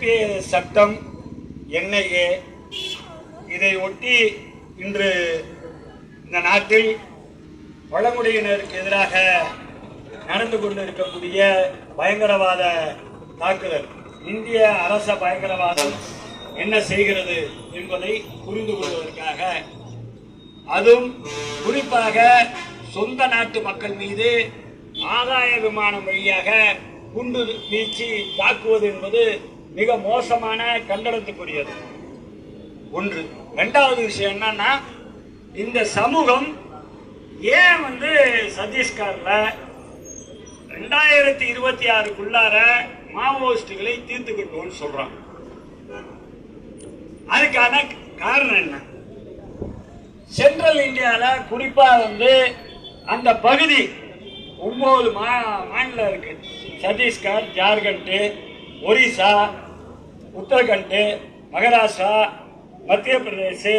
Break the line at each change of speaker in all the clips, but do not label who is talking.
BJP சட்டம் NIA இதை ஒட்டி இன்று இந்த நாட்டில் பழங்குடியினருக்கு எதிராக நடந்து கொண்டிருக்கக்கூடிய பயங்கரவாத தாக்குதல். இந்திய அரச பயங்கரவாதம் என்ன செய்கிறது என்பதை புரிந்து கொள்வதற்காக அதுவும் குறிப்பாக சொந்த நாட்டு மக்கள் மீது ஆதாய விமானம் வழியாக குண்டு வீச்சு தாக்குவது என்பது மிக மோசமான கண்டனத்துக்குரியது. ஒன்று. ரெண்டாவது விஷயம் என்னன்னா இந்த சமூகம் ஏன் வந்து சத்தீஸ்கர்ல ரெண்டாயிரத்தி இருபத்தி ஆறுக்குள்ளார மாவோயிஸ்டுகளை தீர்த்துக்கிட்டோம்னு சொல்றான் அதுக்கான காரணம் என்ன? சென்ட்ரல் இந்தியாவில் குறிப்பாக வந்து அந்த பகுதி ஒன்பது மா மாநிலம் இருக்கு. சத்தீஸ்கர் ஜார்க்கண்ட் ஒரிசா உத்தரகண்ட் மகாராஷ்டிரா மத்திய பிரதேஷ்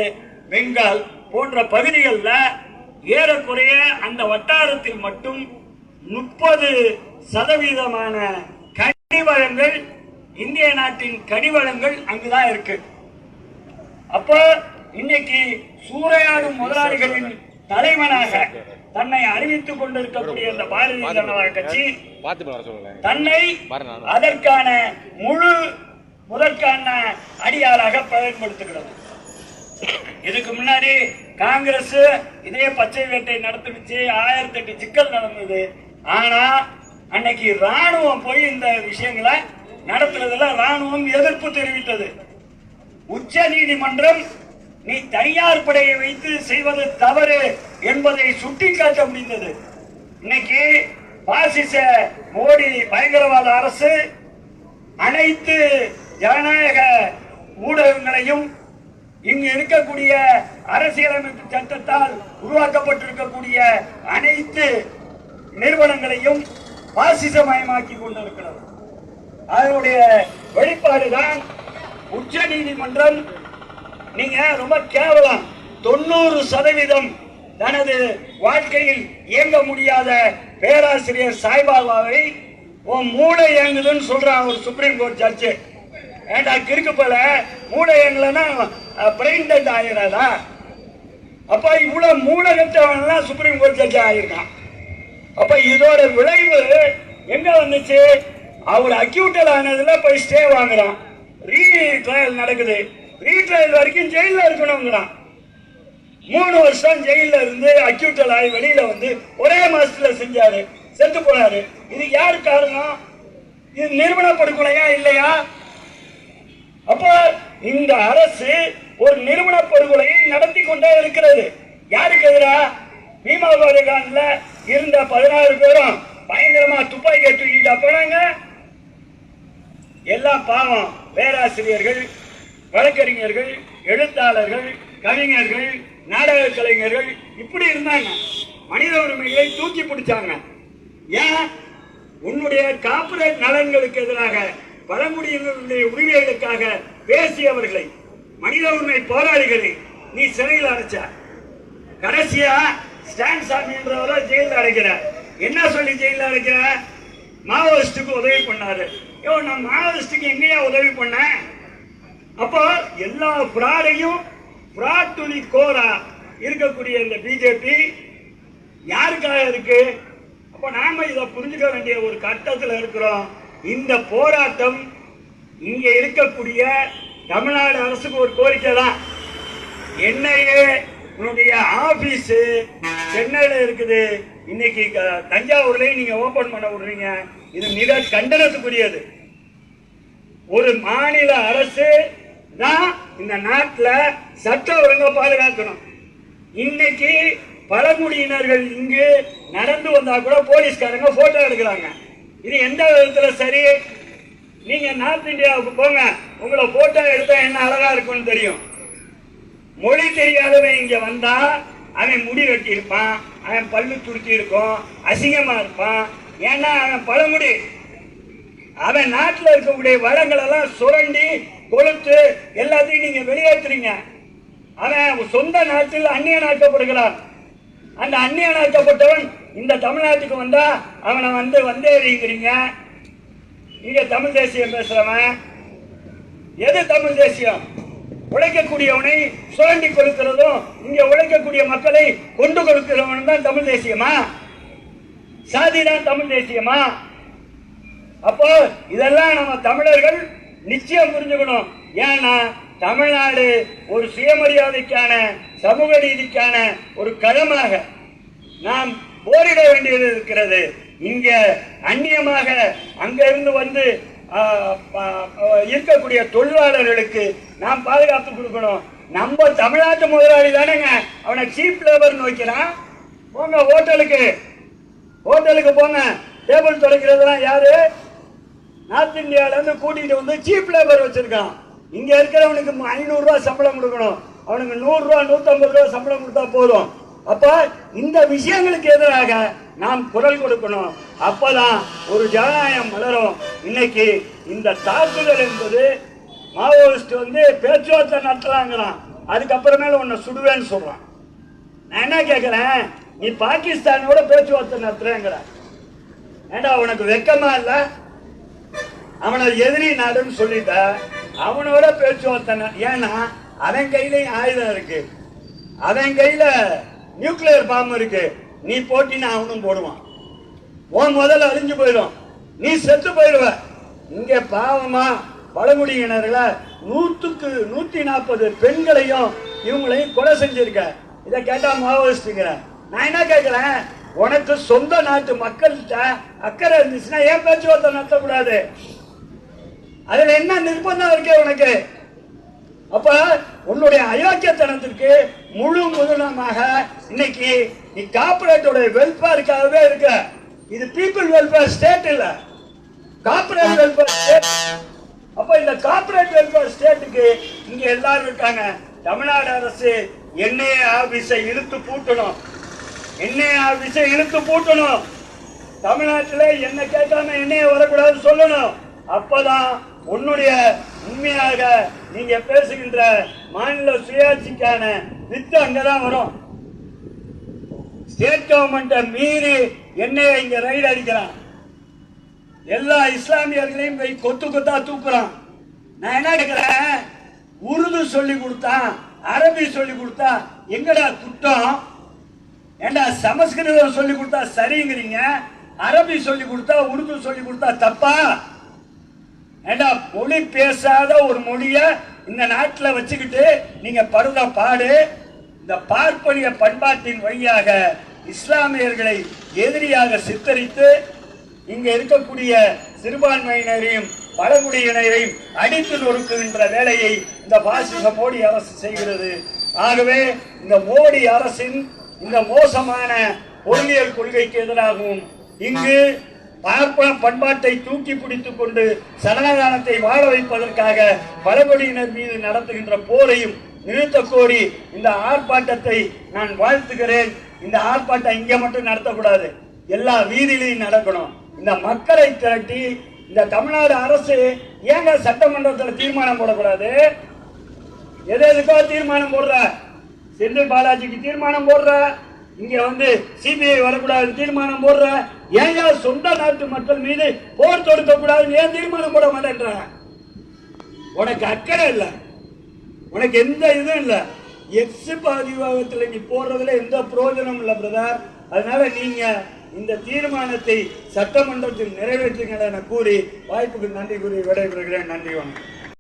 பெங்கால் போன்ற பகுதிகளில் ஏறக்குறைய அந்த வட்டாரத்தில் மட்டும் முப்பது சதவீதமான கனிவளங்கள் இந்திய நாட்டின் கனிவளங்கள் அங்குதான் இருக்கு அப்போ இன்னைக்கு சூறையாடும் முதலாளிகளின் தலைவனாக தன்னை அறிவித்துக் கொண்டிருக்கக்கூடிய இந்த பாரதிய ஜனதா கட்சி தன்னை. அதற்கான முழு முதற்கான அடியாளாக பயன்படுத்துகிறது. இதுக்கு முன்னாடி காங்கிரஸ் இதே பச்சை வேட்டை நடத்துச்சு ஆயிரத்தி எட்டு சிக்கல் நடந்தது. ஆனா அன்னைக்கு ராணுவம் போய் இந்த விஷயங்களை நடத்துறதுல ராணுவம் எதிர்ப்பு தெரிவித்தது. உச்ச நீதிமன்றம் நீ தனியார் படையை வைத்து செய்வது தவறு என்பதை சுட்டிக்காட்ட முடிந்தது. இன்னைக்கு பாசிச மோடி பயங்கரவாத அரசு அனைத்து ஜனநாயக ஊடகங்களையும் இங்கு இருக்கக்கூடிய அரசியலமைப்பு சட்டத்தால் உருவாக்கப்பட்டிருக்கக்கூடிய அனைத்து நிறுவனங்களையும் பாசிசமயமாக்கி கொண்டிருக்கிறது. அதனுடைய வெளிப்பாடுதான் உச்ச நீதிமன்றம். நீங்க ரொம்ப கேவலம். தொண்ணூறு சதவீதம் தனது வாழ்க்கையில் இயங்க முடியாத பேராசிரியர் சாய்பாபாவை உன் மூளை இயங்குதுன்னு சொல்றான் ஒரு சுப்ரீம் கோர்ட் ஜட்ஜு. ஏண்டா கிறுக்கு போல? மூளை இயங்கலன்னா பிரெயின் டெட் ஆயிடாதா அப்ப இவ்வளவு மூளை கட்டவன்லாம் சுப்ரீம் கோர்ட் ஜட்ஜி ஆகிருக்கான் அப்ப இதோட விளைவு எங்க வந்துச்சு? அவர் அக்யூட்டல் ஆனதுல போய் ஸ்டே வாங்குறான். ரீ ட்ரையல் நடக்குது. ரீ ட்ரையல் வரைக்கும் ஜெயில இருக்கணுங்கிறான். மூணு வருஷம் ஜெயில இருந்து அக்யூட்டல் ஆகி வெளியில வந்து ஒரே மாசத்துல செஞ்சாரு. செத்து போனாரு. இது யாரு காரணம்? இது நிறுவன படுகொலையா இல்லையா? அப்போ இந்த அரசு ஒரு நிறுவன படுகொலையை நடத்தி கொண்டே இருக்கிறது. யாருக்கு எதிரா? பீமா இருந்த பதினாறு பேரும் பயங்கரமா துப்பாக்கி தூக்கிட்டா போனாங்க. எல்லாம் பாவம். பேராசிரியர்கள் வழக்கறிஞர்கள் எழுத்தாளர்கள் கவிஞர்கள் நாடக கலைஞர்கள் இப்படி இருந்தாங்க. மனித உரிமைகளை தூக்கி பிடிச்சாங்க. ஏன்? உன்னுடைய கார்ப்பரேட் நலன்களுக்கு எதிராக. பழங்குடியினருடைய உரிமைகளுக்காக பேசியவர்களை மனித உரிமை போராளிகளை நீ சிறையில் அடைச்ச? கடைசியா ஸ்டான் சாமின்றவரை ஜெயிலில் அடைக்கிறார் என்ன சொல்லி ஜெயிலில் அடைக்கிற? மாவோயிஸ்டுக்கு உதவி பண்ணாரு. ஐயோ நான் மாவோயிஸ்டுக்கு எங்கேயா உதவி பண்ணேன்? அப்போ எல்லா ஃப்ராடையும் ஃப்ராட் கோரா இருக்கக்கூடிய இந்த பிஜேபி யாருக்காக இருக்கு? அப்போ நாம இதை புரிஞ்சுக்க வேண்டிய ஒரு கட்டத்தில் இருக்கிறோம். இந்த போராட்டம் இங்க இருக்கக்கூடிய தமிழ்நாடு அரசுக்கு ஒரு கோரிக்கை தான். என்னையே உன்னுடைய ஆபீஸ் சென்னையில இருக்குது. இன்னைக்கு க- தஞ்சாவூர்லயும் நீங்க ஓபன் பண்ண விடுறீங்க. இது மிக கண்டனத்துக்குரியது. ஒரு மாநில அரசு தான் இந்த நாட்டில் சட்ட ஒழுங்கை பாதுகாக்கணும். இன்னைக்கு பழங்குடியினர்கள் இங்கு நடந்து வந்தா கூட போலீஸ்காரங்க போட்டோ எடுக்கிறாங்க. இது எந்த விதத்துல சரி? நீங்க நார்த் இந்தியாவுக்கு போங்க. உங்களை போட்டோ எடுத்தா என்ன அழகா இருக்கும்னு தெரியும். மொழி தெரியாதவன் இங்க வந்தா அவன் முடி வெட்டி இருப்பான் அவன் பல்லு துருத்தி இருக்கும் அசிங்கமா இருப்பான். ஏன்னா அவன் பழமுடி அவன் நாட்டில் இருக்கக்கூடிய வளங்கள் எல்லாம் சுரண்டி கொளுத்து எல்லாத்தையும் நீங்க வெளியேற்றுறீங்க. அவன் சொந்த நாட்டில் அந்நியனாக்கப்படுகிறான் அந்த அந்நியனாக்கப்பட்டவன் இந்த தமிழ்நாட்டுக்கு வந்தா அவனை வந்து வந்தேறிங்கிறீங்க இங்க தமிழ் தேசியம் பேசுறவன். எது தமிழ் தேசியம்? உழைக்கக்கூடியவனை சுரண்டி கொடுக்கிறதும் இங்க உழைக்கக்கூடிய மக்களை கொண்டு கொடுக்கிறவன் தான் தமிழ் தேசியமா? சாதி தான் தமிழ் தேசியமா? அப்போ இதெல்லாம் நம்ம தமிழர்கள் நிச்சயம் புரிஞ்சுக்கணும். ஏன்னா தமிழ்நாடு ஒரு சுயமரியாதைக்கான சமூக நீதிக்கான ஒரு களமாக நாம் போரிட வேண்டியது இருக்கிறது. இங்க அந்நியமாக அங்கிருந்து வந்து இருக்கக்கூடிய தொழிலாளர்களுக்கு நாம் பாதுகாப்பு கொடுக்கணும். நம்ம தமிழ்நாட்டு முதலாளி தானேங்க. அவனை சீப் லேபர் வைக்கிறான் போங்க ஹோட்டலுக்கு. ஹோட்டலுக்கு போங்க. டேபிள் துடைக்கிறதுலாம் யாரு? நார்த் இந்தியால இருந்து வந்து சீப் லேபர் வச்சிருக்கான். இங்க இருக்கிறவனுக்கு ஐநூறுரூவா சம்பளம் கொடுக்கணும். அவனுக்கு நூறுரூவா நூற்றம்பது ரூபா சம்பளம் கொடுத்தா போதும். அப்ப இந்த விஷயங்களுக்கு எதிராக நாம் குரல் கொடுக்கணும். அப்பதான் ஒரு ஜனநாயகம் மலரும் இன்னைக்கு இந்த தாக்குதல் என்பது மாவோயிஸ்ட் வந்து பேச்சுவார்த்தை நடத்துறாங்கிறான் அதுக்கப்புறமேல உன்னை சுடுவேன்னு சொல்றான். நான் என்ன கேட்கிறேன் நீ பாகிஸ்தானோட பேச்சுவார்த்தை நடத்துறேங்கிற. ஏண்டா உனக்கு வெக்கமா இல்ல? அவனை எதிரி நாடுன்னு சொல்லிட்ட. அவனோட பேச்சுவார்த்தை ஏன்னா அவன் கையிலையும் ஆயுதம் இருக்கு. அவன் கையில நியூக்ளியர் பாம்பு இருக்கு. நீ போட்டினா அவனும் போடுவான். உன் முதல்ல அழிஞ்சு போயிடும். நீ செத்து போயிடுவ. இங்க பாவமா பழங்குடியினர்களை நூத்துக்கு நூத்தி நாற்பது பெண்களையும் இவங்களையும் கொலை செஞ்சிருக்க. இதை கேட்டா மாவோயிஸ்டுங்கிற நான் என்ன கேட்கிறேன் உனக்கு சொந்த நாட்டு மக்கள்கிட்ட அக்கறை இருந்துச்சுன்னா ஏன் பேச்சுவார்த்தை நடத்தக்கூடாது. அதுல என்ன நிர்பந்தம் இருக்கே உனக்கு? அப்ப உன்னுடைய அயோக்கியத்தனத்திற்கு முழு முதலமாக இன்னைக்கு நீ கார்பரேட்டோட வெல்ஃபேருக்காகவே இருக்க. இது பீப்புள் வெல்ஃபேர் ஸ்டேட் இல்ல. கார்பரேட் வெல்ஃபேர் ஸ்டேட் அப்ப இந்த கார்பரேட் வெல்ஃபேர் ஸ்டேட்டுக்கு இங்க எல்லாரும் இருக்காங்க. தமிழ்நாடு அரசு என்ஐஏ ஆபீஸை இழுத்து பூட்டணும். என்ஐஏ ஆபீஸை இழுத்து பூட்டணும். தமிழ்நாட்டில் என்ன கேட்காம என்னைய வரக்கூடாதுன்னு சொல்லணும். அப்பதான் உன்னுடைய உண்மையாக நீங்க பேசுகின்ற மாநில சுயாட்சிக்கான வித்து அங்கதான் வரும். ஸ்டேட் கவர்மெண்ட்டை மீறி என்னைய இங்க ரைடு அடிக்கிறான். எல்லா இஸ்லாமியர்களையும் போய் கொத்து கொத்தா தூக்குறான். நான் என்ன கேட்கிறேன் உருது சொல்லி கொடுத்தான் அரபி சொல்லி கொடுத்தா எங்கடா குற்றம்? ஏண்டா சமஸ்கிருதம் சொல்லி கொடுத்தா சரிங்கிறீங்க? அரபி சொல்லி கொடுத்தா உருது சொல்லி கொடுத்தா தப்பா? ஏண்டா மொழி பேசாத ஒரு மொழிய இந்த நாட்டில் வச்சுக்கிட்டு நீங்க பருத பாடு? இந்த பார்ப்பனிய பண்பாட்டின் வழியாக இஸ்லாமியர்களை எதிரியாக சித்தரித்து இங்க இருக்கக்கூடிய சிறுபான்மையினரையும் பழங்குடியினரையும் அடித்து நொறுக்குகின்ற வேலையை இந்த பாசிச மோடி அரசு செய்கிறது. ஆகவே இந்த மோடி அரசின் இந்த மோசமான பொருளியல் கொள்கைக்கு எதிராகவும் இங்கு பார்ப்பன பண்பாட்டை தூக்கி பிடித்துக் கொண்டு சனாதானத்தை வாழ வைப்பதற்காக பழங்குடியினர் மீது நடத்துகின்ற போரையும் நிறுத்த கோரி இந்த ஆர்ப்பாட்டத்தை நான் வாழ்த்துகிறேன். இந்த ஆர்ப்பாட்டம் இங்கே மட்டும் நடத்தக்கூடாது. எல்லா வீதியிலையும் நடக்கணும். இந்த மக்களை திரட்டி இந்த தமிழ்நாடு அரசு ஏங்க சட்டமன்றத்தில் தீர்மானம் போடக்கூடாது? எது எதுக்கோ தீர்மானம் போடுற? செந்தில் பாலாஜிக்கு தீர்மானம் போடுற? இங்க வந்து சிபிஐ வரக்கூடாது தீர்மானம் போடுற? ஏன் சொந்த நாட்டு மக்கள் மீது போர் தொடுக்க கூடாதுன்னு ஏன் தீர்மானம் போட மாட்டேன்ற? உனக்கு அக்கறை இல்லை. உனக்கு எந்த இதுவும் இல்லை. எக்ஸ் பாதிவாகத்தில் நீ போடுறதுல எந்த பிரயோஜனம் இல்லை பிரதர். அதனால நீங்க இந்த தீர்மானத்தை சட்டமன்றத்தில் நிறைவேற்றுங்கள் என கூறி வாய்ப்புக்கு நன்றி கூறி விடைபெறுகிறேன். நன்றி வணக்கம்.